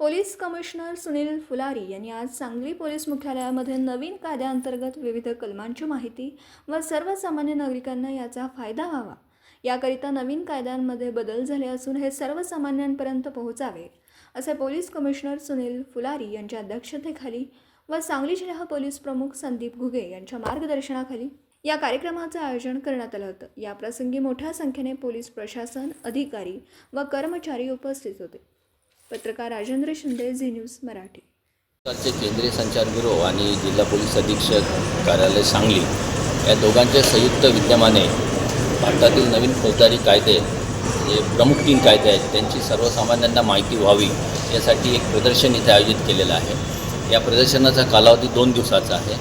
Police commissioner Sunil Phulari यांनी आज Sangli police मुख्यालयामध्ये नवीन कायद्याअंतर्गत विविध कलमांची माहिती व सर्वसामान्य नागरिकांना याचा फायदा व्हावा. याकरिता नवीन कायद्यांमध्ये बदल झाले असून हे सर्वसामान्यांपर्यंत पोहोचावे असे पोलीस कमिशनर सुनील फुलारी यांच्या अध्यक्षतेखाली व सांगली जिल्हा पोलीस प्रमुख संदीप घुगे यांच्या मार्गदर्शनाखाली या कार्यक्रमाचं आयोजन करण्यात आलं होतं. याप्रसंगी मोठ्या संख्येने पोलीस प्रशासन अधिकारी व कर्मचारी उपस्थित होते. पत्रकार राजेंद्र शिंदे झी न्यूज मराठी. सरकारचे केंद्रीय संचार ब्युरो आणि जिल्हा पोलीस अधीक्षक कार्यालय सांगली या दोघांच्या संयुक्त विद्यमाने भारतातील नवीन फौजदारी कायदे जे प्रमुख तीन कायदे आहेत त्यांची सर्वसामान्यांना माहिती व्हावी यासाठी एक प्रदर्शन इथे आयोजित केलेलं आहे. या प्रदर्शनाचा कालावधी दोन दिवसाचा आहे.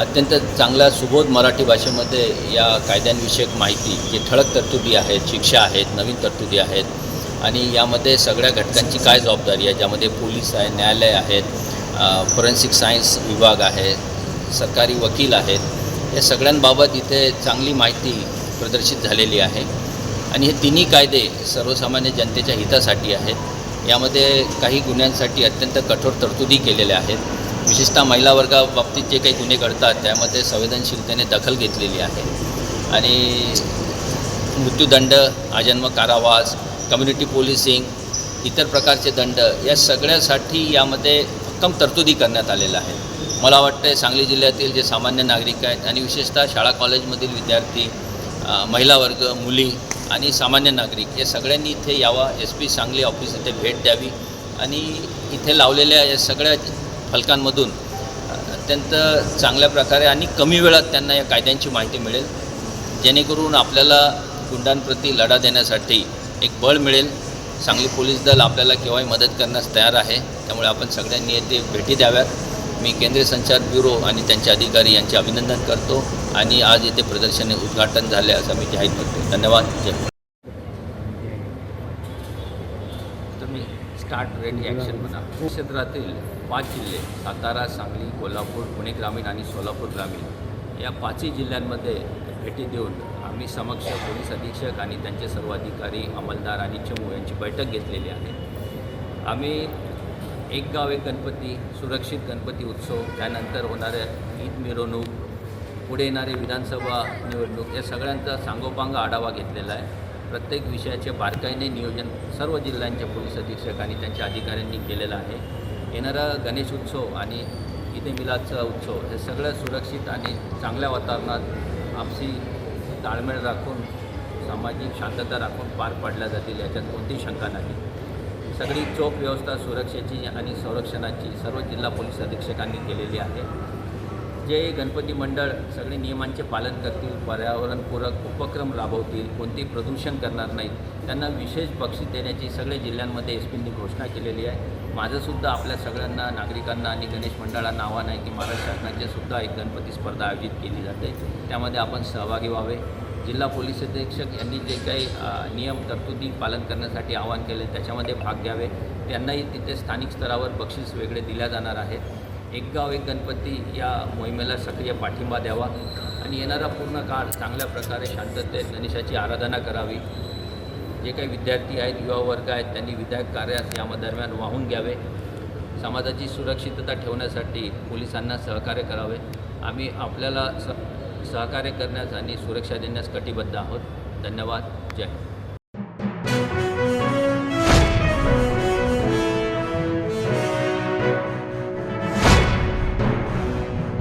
अत्यंत चांगल्या सुबोध मराठी भाषेमध्ये या कायद्यांविषयक माहिती जे ठळक तरतुदी आहेत शिक्षा आहेत नवीन तरतुदी आहेत आणि यामध्ये सगळ्या घटकांची काय जबाबदारी आहे? ज्यामध्ये पोलीस आहे न्यायालय आहेत फॉरेन्सिक सायन्स विभाग आहे सरकारी वकील आहेत या सगळ्यांबाबत इथे चांगली माहिती प्रदर्शित झालेली आहे. आणि हे तिन्ही कायदे सर्वसामान्य जनतेच्या हितासाठी आहेत. यामध्ये काही गुन्ह्यांसाठी अत्यंत कठोर तरतुदी केलेल्या आहेत. विशेषतः महिला वर्गाबाबतीत जे काही गुन्हे घडतात त्यामध्ये संवेदनशीलतेने दखल घेतलेली आहे. आणि मृत्यूदंड आजन्म कारावास कम्युनिटी पोलिसिंग इतर प्रकारचे दंड या सगळ्यासाठी यामध्ये भक्कम तरतुदी करण्यात आलेल्या आहेत. मला वाटतं सांगली जिल्ह्यातील जे सामान्य नागरिक आहेत आणि विशेषतः शाळा कॉलेजमधील विद्यार्थी महिला वर्ग मुली आणि सामान्य नागरिक या सगळ्यांनी इथे यावा एस पी सांगली ऑफिस इथे भेट द्यावी आणि इथे लावलेल्या या सगळ्या फलकांमधून अत्यंत चांगल्या प्रकारे आणि कमी वेळात त्यांना या कायद्यांची माहिती मिळेल. जेणेकरून आपल्याला गुंडांप्रती लढा देण्यासाठी एक बळ मिळेल. सांगली पोलीस दल आपल्याला केव्हाही मदत करण्यास तयार आहे. त्यामुळे आपण सगळ्यांनी येथे भेटी द्याव्यात. मी केंद्रीय संचार ब्युरो आणि त्यांचे अधिकारी यांचे अभिनंदन करतो आणि आज येथे प्रदर्शन उद्घाटन झाले असं मी जाहीर करतो. धन्यवाद. जय तुम्ही स्टार्ट रेडी ॲक्शन म्हणा क्षेत्रातील पाच जिल्हे सातारा सांगली कोल्हापूर पुणे ग्रामीण आणि सोलापूर ग्रामीण या पाचही जिल्ह्यांमध्ये भेटी देऊन पोलीस समक्ष पोलीस अधीक्षक आणि त्यांचे सर्व अधिकारी अंमलदार आणि चमू यांची बैठक घेतलेली आहे. आम्ही एक गाव एक गणपती सुरक्षित गणपती उत्सव त्यानंतर होणाऱ्या ईद मिरवणूक पुढे येणारे विधानसभा निवडणूक या सगळ्यांचा सांगोपांग आढावा घेतलेला आहे. प्रत्येक विषयाचे बारकाईने नियोजन सर्व जिल्ह्यांच्या पोलीस अधीक्षक आणि त्यांच्या अधिकाऱ्यांनी केलेलं आहे. येणारा गणेश उत्सव आणि ईद मिलादचा उत्सव हे सगळं सुरक्षित आणि चांगल्या वातावरणात आपसी ताळमेळ राखून सामाजिक शांतता राखून पार पाडल्या जातील याच्यात कोणतीही शंका नाही. सगळी चोख व्यवस्था सुरक्षेची आणि संरक्षणाची सर्व जिल्हा पोलीस अधीक्षकांनी केलेली आहे. जे गणपती मंडळ सगळे नियमांचे पालन करतील पर्यावरणपूरक उपक्रम राबवतील कोणतेही प्रदूषण करणार नाहीत त्यांना विशेष बक्षीस देण्याची सगळ्या जिल्ह्यांमध्ये एस पींनी घोषणा केलेली आहे. माझंसुद्धा आपल्या सगळ्यांना नागरिकांना आणि गणेश मंडळांना आव्हान आहे की महाराष्ट्र शासनाचे सुद्धा एक गणपती स्पर्धा आयोजित केली जाते. त्यामध्ये आपण सहभागी व्हावे. जिल्हा पोलीस अधीक्षक यांनी जे काही नियम तरतुदी पालन करण्यासाठी आवाहन केले त्याच्यामध्ये भाग घ्यावे. त्यांनाही तिथे स्थानिक स्तरावर बक्षीस वेगळे दिल्या जाणार आहेत. एक गाव एक गणपती या मोहिमेला सक्रिय पाठिंबा द्यावा आणि येणारा पूर्ण काळ चांगल्या प्रकारे शांततेत गणेशाची आराधना करावी. जे काही विद्यार्थी आहेत युवा वर्ग आहेत त्यांनी विधायक कार्यात या दरम्यान वाहून घ्यावे. समाजाची सुरक्षितता ठेवण्यासाठी पोलिसांना सहकार्य करावे. आम्ही आपल्याला स सहकार्य करण्यास आणि सुरक्षा देण्यास कटिबद्ध आहोत. धन्यवाद. जय हिंद.